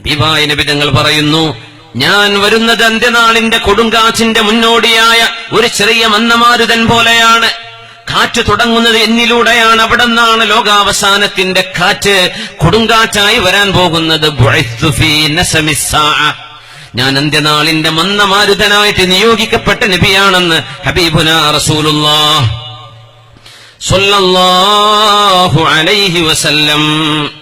ഹബീബായ നബിതങ്ങൾ പറയുന്നു ഞാൻ വരുന്നത് അന്ത്യനാളിന്റെ കൊടുങ്കാച്ചിന്റെ മുന്നോടിയായ ഒരു ചെറിയ മന്നമാരുതൻ പോലെയാണ്. കാറ്റ് തുടങ്ങുന്നത് എന്നിലൂടെയാണ്. അവിടെ നിന്നാണ് ലോകാവസാനത്തിന്റെ കാറ്റ് കൊടുങ്കാറ്റായി വരാൻ പോകുന്നത്. ഞാൻ അന്ത്യനാളിന്റെ മന്നമാരുതനായിട്ട് നിയോഗിക്കപ്പെട്ട നബിയാണെന്ന് ഹബീബുന റസൂലുല്ലാഹു അലൈഹി വസല്ലം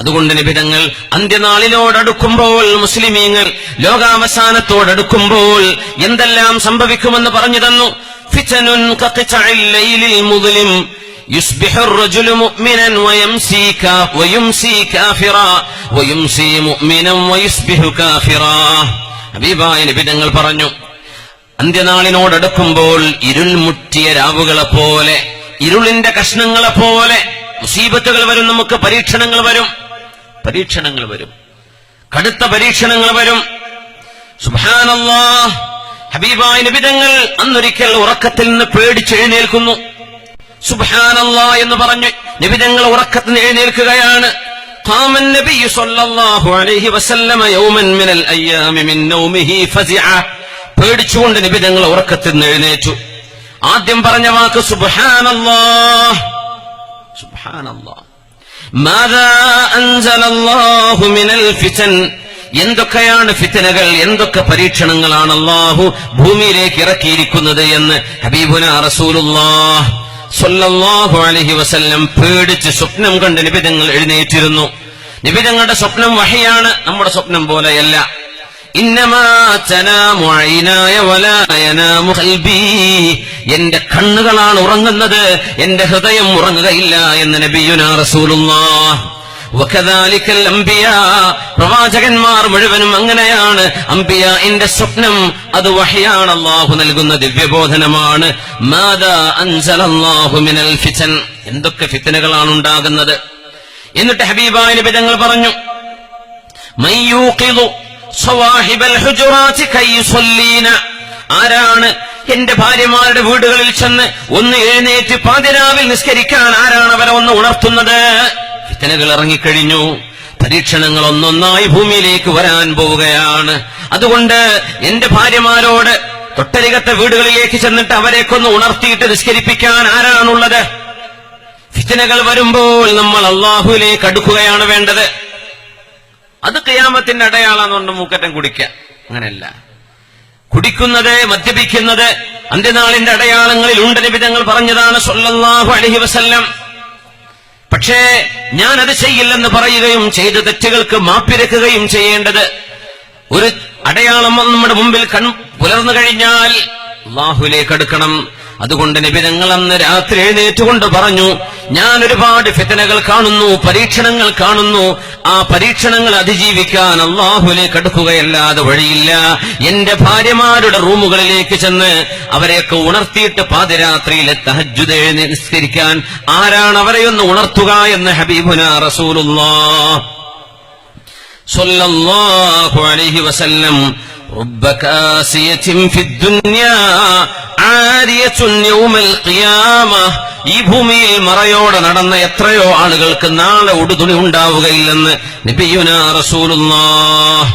അതുകൊണ്ട് നിബിതങ്ങൾ അന്ത്യനാളിനോടടുക്കുമ്പോൾ മുസ്ലിമീങ്ങൾ ലോകാവസാനത്തോടടുക്കുമ്പോൾ എന്തെല്ലാം സംഭവിക്കുമെന്ന് പറഞ്ഞു തന്നു ഫിതനുൻ കഖിതഇൽ ലൈലിൽ മുദ്ലിം يصبح الرجل مؤمنا ويمسي كا- ويمسي كافرا ويمسي مؤمنا ويصبح كافرا ഹബീബായ നിബിതങ്ങൾ പറഞ്ഞു അന്ത്യനാളിനോടടുക്കുമ്പോൾ ഇരുൾ മുറ്റിയ രാവുകളെ പോലെ ഇരുളിന്റെ കഷ്ണങ്ങളെ പോലെ മുസീബത്തുകൾ വരും നമുക്ക് പരീക്ഷണങ്ങൾ വരും പരീക്ഷണങ്ങൾ വരും കടുത്ത പരീക്ഷണങ്ങൾ വരും സുബാനല്ലാ ഹബീബായ നിബിതങ്ങൾ അന്നൊരിക്കൽ ഉറക്കത്തിൽ നിന്ന് പേടിച്ചെഴുന്നേൽക്കുന്നു സുബാനല്ലാ എന്ന് പറഞ്ഞു നിബിതങ്ങൾ ഉറക്കത്തിൽ നിന്ന് എഴുന്നേൽക്കുകയാണ് قام النبي صلى الله عليه وسلم يوما من الأيام من نومه فزعا പേടിച്ചുകൊണ്ട് നിബിതങ്ങൾ ഉറക്കത്തിൽ നിന്ന് എഴുന്നേറ്റു ആദ്യം പറഞ്ഞ വാക്ക് സുബ്ഹാനല്ലാ സുബ്ഹാനല്ലാ എന്തൊക്കെയാണ് ഫിത്തനകൾ? എന്തൊക്കെ പരീക്ഷണങ്ങളാണ് അള്ളാഹു ഭൂമിയിലേക്ക് ഇറക്കിയിരിക്കുന്നത് എന്ന് ഹബീബുന റസൂലുല്ലാഹു അലഹി വസല്ലം പേടിച്ച് സ്വപ്നം കണ്ട് നിബിതങ്ങൾ എഴുന്നേറ്റിരുന്നു. നിബിതങ്ങളുടെ സ്വപ്നം വഹയാണ് നമ്മുടെ സ്വപ്നം പോലെയല്ല. ഇന്നമാ തനാമു ഐനായ എന്റെ കണ്ണുകളാണ് ഉറങ്ങുന്നത് എന്റെ ഹൃദയം ഉറങ്ങുകയില്ല എന്ന് നബിയുനാ റസൂലുള്ളാഹ്. വകദാലിക്കൽ അംബിയ. പ്രവാചകന്മാർ മുഴുവനും അങ്ങനെയാണ്. അംബിയ എന്റെ സ്വപ്നം അത് വഹയാണ്. അള്ളാഹു നൽകുന്ന ദിവ്യബോധനമാണ്. മിനൽ ഫിതൻ എന്തൊക്കെ ഫിത്തനകളാണ് ഉണ്ടാകുന്നത്? എന്നിട്ട് ഹബീബായ നബി തങ്ങൾ പറഞ്ഞു من ആരാണ് എന്റെ ഭാര്യമാരുടെ വീടുകളിൽ ചെന്ന് ഒന്ന് എഴുന്നേറ്റ് പാതിരാവിൽ നിസ്കരിക്കാൻ ആരാണ് അവരെ ഒന്ന് ഉണർത്തുന്നത്? ഫിത്തനകൾ ഇറങ്ങിക്കഴിഞ്ഞു. പരീക്ഷണങ്ങൾ ഒന്നൊന്നായി ഭൂമിയിലേക്ക് വരാൻ പോവുകയാണ്. അതുകൊണ്ട് എന്റെ ഭാര്യമാരോട് തൊട്ടരികത്ത വീടുകളിലേക്ക് ചെന്നിട്ട് അവരെക്കൊന്ന് ഉണർത്തിയിട്ട് നിസ്കരിപ്പിക്കാൻ ആരാണുള്ളത്? ഫിത്തനകൾ വരുമ്പോൾ നമ്മൾ അള്ളാഹുവിലേക്ക് അടുക്കുകയാണ് വേണ്ടത്. അത് കയാമത്തിന്റെ അടയാളാന്നുകൊണ്ട് മൂക്കറ്റം കുടിക്കുക. അങ്ങനെയല്ല. കുടിക്കുന്നത് മദ്യപിക്കുന്നത് അന്ത്യനാളിന്റെ അടയാളങ്ങളിൽ ഉണ്ട് വിധങ്ങൾ പറഞ്ഞതാണ് സൊല്ലാഹു അലൈഹി വസല്ലം. പക്ഷേ ഞാൻ അത് ചെയ്യില്ലെന്ന് പറയുകയും ചെയ്ത തെറ്റുകൾക്ക് മാപ്പിരക്കുകയും ചെയ്യേണ്ടത് ഒരു അടയാളം നമ്മുടെ മുമ്പിൽ കൺ പുലർന്നു കഴിഞ്ഞാൽ അള്ളാഹുലേക്ക് അടുക്കണം. അതുകൊണ്ട് നിബിധങ്ങൾ അന്ന് രാത്രി എഴുന്നേറ്റുകൊണ്ട് പറഞ്ഞു ഞാൻ ഒരുപാട് ഫിത്തനകൾ കാണുന്നു പരീക്ഷണങ്ങൾ കാണുന്നു ആ പരീക്ഷണങ്ങൾ അതിജീവിക്കാൻ അള്ളാഹുലേക്ക് അടുക്കുകയല്ലാതെ വഴിയില്ല എന്റെ ഭാര്യമാരുടെ റൂമുകളിലേക്ക് ചെന്ന് അവരെയൊക്കെ ഉണർത്തിയിട്ട് പാതിരാത്രിയിലെ തഹജുദ് എഴുന്നേ നിസ്കരിക്കാൻ ആരാണ് അവരെയൊന്ന് ഉണർത്തുക എന്ന് ഹബീബുന റസൂലുള്ളാഹ് صلى الله عليه وسلم رب كاسية في الدنيا عارية يوم القيامة ഈ ഭൂമിയിൽ മറയോടെ നടന്ന എത്രയോ ആളുകൾക്ക് നാളെ ഉടുതുണി ഉണ്ടാവുകയില്ലെന്ന് നബിയുന റസൂലുള്ളാഹ്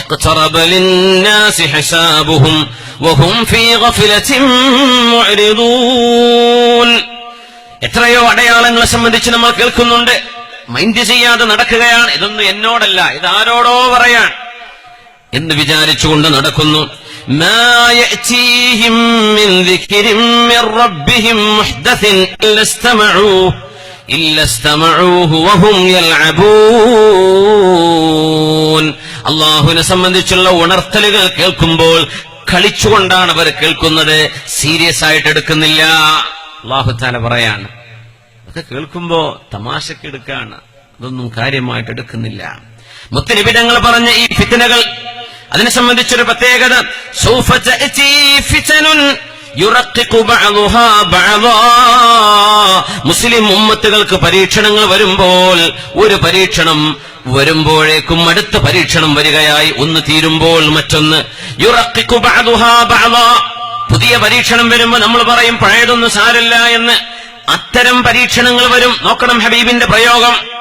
اقترب للناس حسابهم وهم في غفلة معرضون എത്രയോ അടയാളങ്ങളെ സംബന്ധിച്ച് നമ്മൾ കേൾക്കുന്നുണ്ട് മൈൻഡ് ചെയ്യാതെ നടക്കുകയാണ് ഇതൊന്നും എന്നോടല്ല ഇത് ആരോടോ പറയാൻ എന്ന് വിചാരിച്ചുകൊണ്ട് നടക്കുന്നു ما يأتيهم من ذكر من ربهم محدث إلا استمعوه إلا استمعوه وهم يلعبون അള്ളാഹുവിനെ സംബന്ധിച്ചുള്ള ഉണർത്തലുകൾ കേൾക്കുമ്പോൾ കളിച്ചുകൊണ്ടാണ് അവർ കേൾക്കുന്നത് സീരിയസ് ആയിട്ട് എടുക്കുന്നില്ല അള്ളാഹു താല പറയാണ് അതൊക്കെ കേൾക്കുമ്പോ തമാശക്ക് എടുക്കാണ് അതൊന്നും കാര്യമായിട്ട് എടുക്കുന്നില്ല മുത്തനിബിടങ്ങൾ പറഞ്ഞ ഈ ഫിത്തനകൾ അതിനെ സംബന്ധിച്ചൊരു പ്രത്യേകത. മുസ്ലിം ഉമ്മത്തുകൾക്ക് പരീക്ഷണങ്ങൾ വരുമ്പോൾ ഒരു പരീക്ഷണം വരുമ്പോഴേക്കും അടുത്ത പരീക്ഷണം വരികയായി ഒന്ന് തീരുമ്പോൾ മറ്റൊന്ന്. പുതിയ പരീക്ഷണം വരുമ്പോ നമ്മൾ പറയും പഴയതൊന്നും സാരല്ല എന്ന്. അത്തരം പരീക്ഷണങ്ങൾ വരും. നോക്കണം ഹബീബിന്റെ പ്രയോഗം.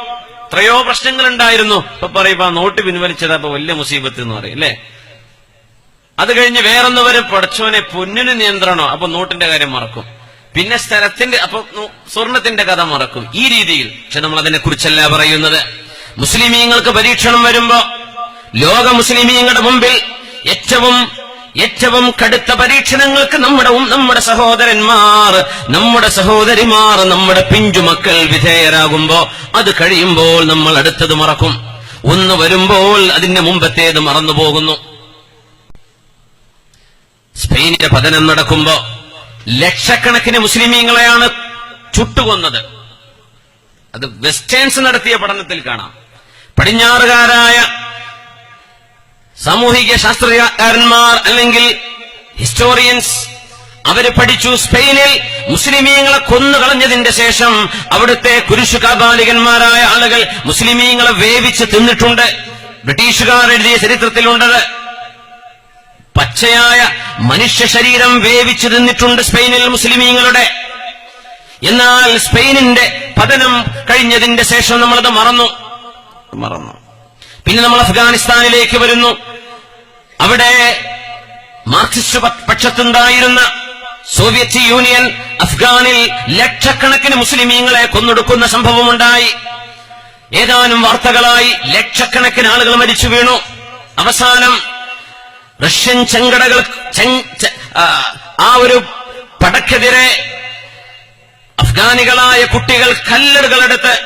എത്രയോ പ്രശ്നങ്ങൾ ഉണ്ടായിരുന്നു ഇപ്പൊ പറയുമ്പോ നോട്ട് പിൻവലിച്ചത് അപ്പൊ വലിയ മുസീബത്ത് എന്ന് പറയും അല്ലേ? അത് കഴിഞ്ഞ് വേറൊന്ന് പടച്ചോനെ പൊന്നിന് നിയന്ത്രണോ? അപ്പൊ നോട്ടിന്റെ കാര്യം മറക്കും. പിന്നെ സ്ഥലത്തിന്റെ അപ്പൊ സ്വർണത്തിന്റെ കഥ മറക്കും. ഈ രീതിയിൽ. പക്ഷെ നമ്മൾ അതിനെ കുറിച്ചല്ല പറയുന്നത്. മുസ്ലിമീങ്ങൾക്ക് പരീക്ഷണം വരുമ്പോ ലോക മുസ്ലിമീങ്ങളുടെ മുമ്പിൽ ഏറ്റവും ഏറ്റവും കടുത്ത പരീക്ഷണങ്ങൾക്ക് നമ്മുടെ നമ്മുടെ സഹോദരന്മാർ നമ്മുടെ സഹോദരിമാർ നമ്മുടെ പിഞ്ചുമക്കൾ വിധേയരാകുമ്പോ അത് കഴിയുമ്പോൾ നമ്മൾ അടുത്തത് മറക്കും. ഒന്ന് വരുമ്പോൾ അതിന്റെ മുമ്പത്തേത് മറന്നു പോകുന്നു സ്പെയിനിന്റെ പതനം നടക്കുമ്പോ ലക്ഷക്കണക്കിന് മുസ്ലിമീങ്ങളെയാണ് ചുട്ടുകൊന്നത്. അത് വെസ്റ്റേൺസ് നടത്തിയ പഠനത്തിൽ കാണാം. പടിഞ്ഞാറുകാരായ സാമൂഹിക ശാസ്ത്രകാരന്മാർ അല്ലെങ്കിൽ ഹിസ്റ്റോറിയൻസ് അവർ പഠിച്ചു സ്പെയിനിൽ മുസ്ലിമീങ്ങളെ കൊന്നുകളഞ്ഞതിന്റെ ശേഷം അവിടുത്തെ കുരിശു കാബാലികന്മാരായ ആളുകൾ മുസ്ലിമീങ്ങളെ വേവിച്ച് തിന്നിട്ടുണ്ട്. ബ്രിട്ടീഷുകാർ എഴുതിയ ചരിത്രത്തിലുണ്ടത് പച്ചയായ മനുഷ്യ ശരീരം വേവിച്ചു തിന്നിട്ടുണ്ട് സ്പെയിനിൽ മുസ്ലിമീങ്ങളുടെ. എന്നാൽ സ്പെയിനിന്റെ പതനം കഴിഞ്ഞതിന്റെ ശേഷം നമ്മളത് മറന്നു. മറന്നു. പിന്നെ നമ്മൾ അഫ്ഗാനിസ്ഥാനിലേക്ക് വരുന്നു. അവിടെ മാർക്സിസ്റ്റ് പക്ഷത്തുണ്ടായിരുന്ന സോവിയറ്റ് യൂണിയൻ അഫ്ഗാനിൽ ലക്ഷക്കണക്കിന് മുസ്ലിമീങ്ങളെ കൊന്നൊടുക്കുന്ന സംഭവമുണ്ടായി. ഏതാനും വാർത്തകളായി ലക്ഷക്കണക്കിന് ആളുകൾ മരിച്ചു വീണു. അവസാനം റഷ്യൻ ചെങ്കടകൾ ആ ഒരു പടക്കെതിരെ അഫ്ഗാനികളായ കുട്ടികൾ കല്ലറുകളെടുത്ത്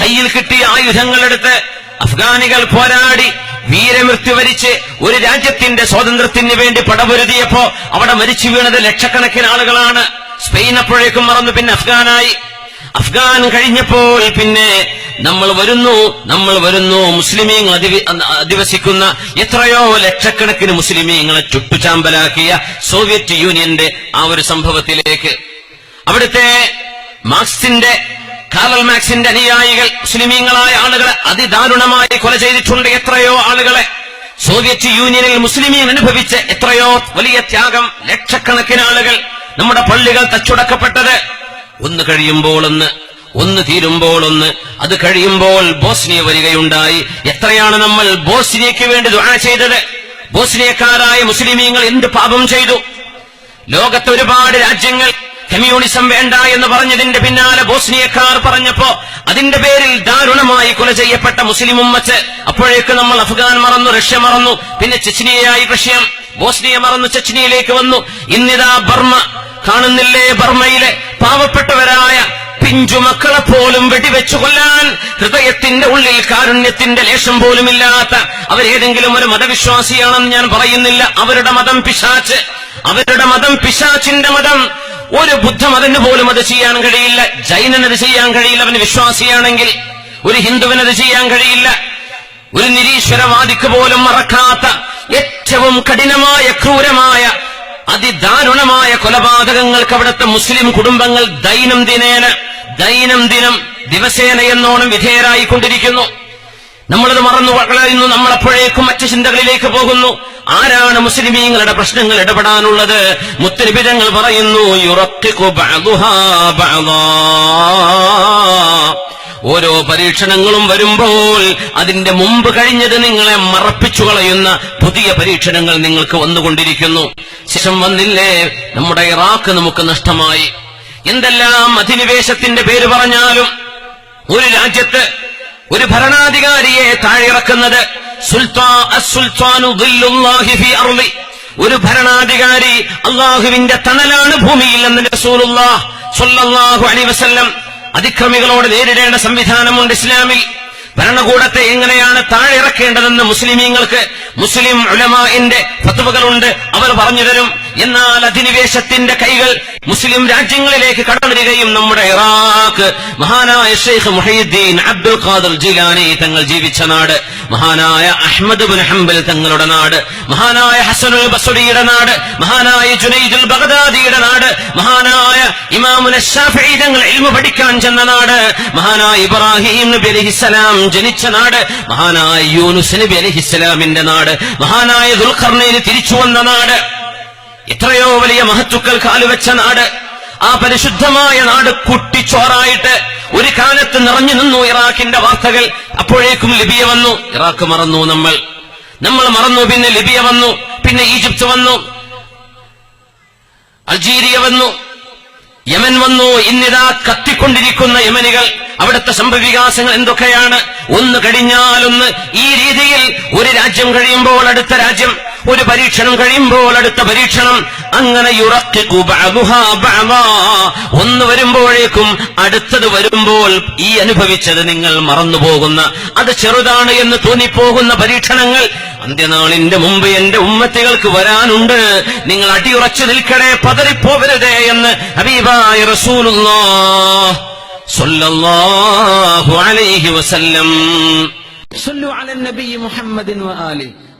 കയ്യിൽ കിട്ടിയ ആയുധങ്ങളെടുത്ത് അഫ്ഗാനികൾ പോരാടി വീരമൃത്യു വരിച്ച് ഒരു രാജ്യത്തിന്റെ സ്വാതന്ത്ര്യത്തിന് വേണ്ടി പടപൊരുതിയപ്പോ അവിടെ മരിച്ചു വീണത് ലക്ഷക്കണക്കിന് ആളുകളാണ്. സ്പെയിൻ അപ്പോഴേക്കും മറന്നു പിന്നെ അഫ്ഗാനായി. അഫ്ഗാൻ കഴിഞ്ഞപ്പോൾ പിന്നെ നമ്മൾ വരുന്നു നമ്മൾ വരുന്നു മുസ്ലിമീങ്ങൾ അധിവ- അധിവസിക്കുന്ന എത്രയോ ലക്ഷക്കണക്കിന് മുസ്ലിമീങ്ങളെ ചുട്ടുചാമ്പലാക്കിയ സോവിയറ്റ് യൂണിയന്റെ ആ ഒരു സംഭവത്തിലേക്ക്. അവിടുത്തെ മാർക്സിന്റെ കാറൽ മാക്സിന്റെ അനുയായികൾ മുസ്ലിമീങ്ങളായ ആളുകളെ അതിദാരുണമായി കൊല ചെയ്തിട്ടുണ്ട് എത്രയോ ആളുകളെ. സോവിയറ്റ് യൂണിയനിൽ മുസ്ലിമീൻ അനുഭവിച്ച എത്രയോ വലിയ ത്യാഗം ലക്ഷക്കണക്കിന് ആളുകൾ നമ്മുടെ പള്ളികൾ തച്ചുടക്കപ്പെട്ടത്. ഒന്ന് കഴിയുമ്പോൾ ഒന്ന് ഒന്ന് തീരുമ്പോൾ ഒന്ന്. അത് കഴിയുമ്പോൾ ബോസ്നിയ വരികയുണ്ടായി. എത്രയാണ് നമ്മൾ ബോസ്നിയയ്ക്ക് വേണ്ടി ദുആ ചെയ്തത്? ബോസ്നിയക്കാരായ മുസ്ലിമീങ്ങൾ എന്ത് പാപം ചെയ്തു? ലോകത്ത് ഒരുപാട് രാജ്യങ്ങൾ കമ്മ്യൂണിസം വേണ്ട എന്ന് പറഞ്ഞതിന്റെ പിന്നാലെ ബോസ്നിയക്കാർ പറഞ്ഞപ്പോ അതിന്റെ പേരിൽ ദാരുണമായി കൊല ചെയ്യപ്പെട്ട മുസ്ലിം ഉമ്മച്ച് അപ്പോഴേക്ക് നമ്മൾ അഫ്ഗാൻ മറന്നു റഷ്യ മറന്നു പിന്നെ ചെച്ചിനിയായി റഷ്യ ബോസ്നിയ മറന്നു ചെച്ചിനിയിലേക്ക് വന്നു. ഇന്നിതാ ബർമ്മ കാണുന്നില്ലേ ബർമ്മയിലെ പാവപ്പെട്ടവരായ പിഞ്ചു മക്കളെ പോലും വെടിവെച്ചു കൊല്ലാൻ ഹൃദയത്തിന്റെ ഉള്ളിൽ കാരുണ്യത്തിന്റെ ലേശം പോലുമില്ലാത്ത അവരേതെങ്കിലും ഒരു മതവിശ്വാസിയാണെന്ന് ഞാൻ പറയുന്നില്ല. അവരുടെ മതം പിശാച്ച്. അവരുടെ മതം പിശാച്ചിന്റെ മതം. ഒരു ബുദ്ധമതന് പോലും അത് ചെയ്യാൻ കഴിയില്ല. ജൈനന് അത് ചെയ്യാൻ കഴിയില്ല. അവന് വിശ്വാസിയാണെങ്കിൽ ഒരു ഹിന്ദുവിന് അത് ചെയ്യാൻ കഴിയില്ല. ഒരു നിരീശ്വരവാദിക്ക് പോലും മറക്കാത്ത ഏറ്റവും കഠിനമായ ക്രൂരമായ അതിദാരുണമായ കൊലപാതകങ്ങൾക്ക് അവിടുത്തെ മുസ്ലിം കുടുംബങ്ങൾ ദൈനംദിനേന ദൈനംദിനം ദിവസേന എന്നോണം വിധേയരായിക്കൊണ്ടിരിക്കുന്നു. നമ്മളത് മറന്നു കളയുന്നു നമ്മളപ്പോഴേക്കും മറ്റു ചിന്തകളിലേക്ക് പോകുന്നു. ആരാണ് മുസ്ലിമീങ്ങളുടെ പ്രശ്നങ്ങൾ ഇടപെടാനുള്ളത്? മുത്തരിബിതങ്ങൾ പറയുന്നു. ഓരോ പരീക്ഷണങ്ങളും വരുമ്പോൾ അതിന്റെ മുമ്പ് കഴിഞ്ഞത് നിങ്ങളെ മറപ്പിച്ചു കളയുന്ന പുതിയ പരീക്ഷണങ്ങൾ നിങ്ങൾക്ക് വന്നുകൊണ്ടിരിക്കുന്നു. ശേഷം വന്നില്ലേ നമ്മുടെ ഇറാഖ് നമുക്ക് നഷ്ടമായി. എന്തെല്ലാം അധിനിവേശത്തിന്റെ പേര് പറഞ്ഞാലും ഒരു രാജ്യത്ത് ഒരു ഭരണാധികാരിയെ താഴെയിറക്കുന്നത്. ഒരു ഭരണാധികാരി അള്ളാഹുവിന്റെ തണലാണ് ഭൂമിയിൽ എന്ന് റസൂലുള്ളാഹ് സ്വല്ലല്ലാഹു അലൈഹി വസല്ലം അതിക്രമികളോട് നേരിടേണ്ട സംവിധാനമുണ്ട് ഇസ്ലാമിൽ ഭരണകൂടത്തെ എങ്ങനെയാണ് താഴെ ഇറക്കേണ്ടതെന്ന് മുസ്ലിമീങ്ങൾക്ക് മുസ്ലിം ഉലമാന്റെ ഫത്വകളുണ്ട്. അവർ പറഞ്ഞു തരും എന്നാൽ അധിനിവേശത്തിന്റെ കൈകൾ മുസ്ലിം രാജ്യങ്ങളിലേക്ക് കടന്നിരികയും നമ്മുടെ ഇറാഖ് മഹാനായ ഷെയ്ഖ് മുഹീദ്ദീൻ അബ്ദുൽ ഖാദർ ജിലാനി തങ്ങൾ ജീവിച്ച നാട് മഹാനായ അഹമ്മദ് ബുൻ ഹംബൽ തങ്ങളുടെ നാട് മഹാനായ ഹസനുൽ ബസുരിയുടെ നാട് മഹാനായ ജുനൈദുൽ ബഗ്ദാദിയുടെ നാട് മഹാനായ ഇമാമുൽ തങ്ങൾ ഇൽമ പഠിക്കാൻ ചെന്ന നാട് മഹാനായ ഇബ്രാഹിം നബി അലഹിസ്സലാം ജനിച്ച നാട് മഹാനായ യൂനുസ് നബി അലഹിസ്സലാമിന്റെ നാട് മഹാനായ ദുൽഖർണയിന് തിരിച്ചു വന്ന നാട്. എത്രയോ വലിയ മഹത്തുക്കൾ കാലുവെച്ച നാട്. ആ പരിശുദ്ധമായ നാട് കുട്ടിച്ചോറായിട്ട് ഒരു കാലത്ത് നിറഞ്ഞു നിന്നു ഇറാഖിന്റെ വാർത്തകൾ. അപ്പോഴേക്കും ലിബിയ വന്നു. ഇറാഖ് മറന്നു നമ്മൾ. നമ്മൾ മറന്നു പിന്നെ ലിബിയ വന്നു പിന്നെ ഈജിപ്ത് വന്നു. അൾജീരിയ വന്നു. യമൻ വന്നു ഇന്നിതാ കത്തിക്കൊണ്ടിരിക്കുന്ന യമനികൾ. അവിടുത്തെ സംഭവവികാസങ്ങൾ എന്തൊക്കെയാണ്? ഒന്ന് കഴിഞ്ഞാലൊന്ന് ഈ രീതിയിൽ ഒരു രാജ്യം കഴിയുമ്പോൾ അടുത്ത രാജ്യം ഒരു പരീക്ഷണം കഴിയുമ്പോൾ അടുത്ത പരീക്ഷണം. അങ്ങനെ ഒന്ന് വരുമ്പോഴേക്കും അടുത്തത് വരുമ്പോൾ ഈ അനുഭവിച്ചത് നിങ്ങൾ മറന്നുപോകുന്ന അത് ചെറുതാണ് എന്ന് തോന്നിപ്പോകുന്ന പരീക്ഷണങ്ങൾ. അന്ത്യനാളിന്റെ മുമ്പ് എന്റെ ഉമ്മത്തികൾക്ക് വരാനുണ്ട്. നിങ്ങൾ അടിയുറച്ചു നിൽക്കണേ പതറിപ്പോവരുതേ എന്ന് ഹബീബായ റസൂലുള്ളോ സല്ലല്ലാഹു അലൈഹി വസല്ലം. സല്ലു അലൻ നബി മുഹമ്മദിൻ വആലി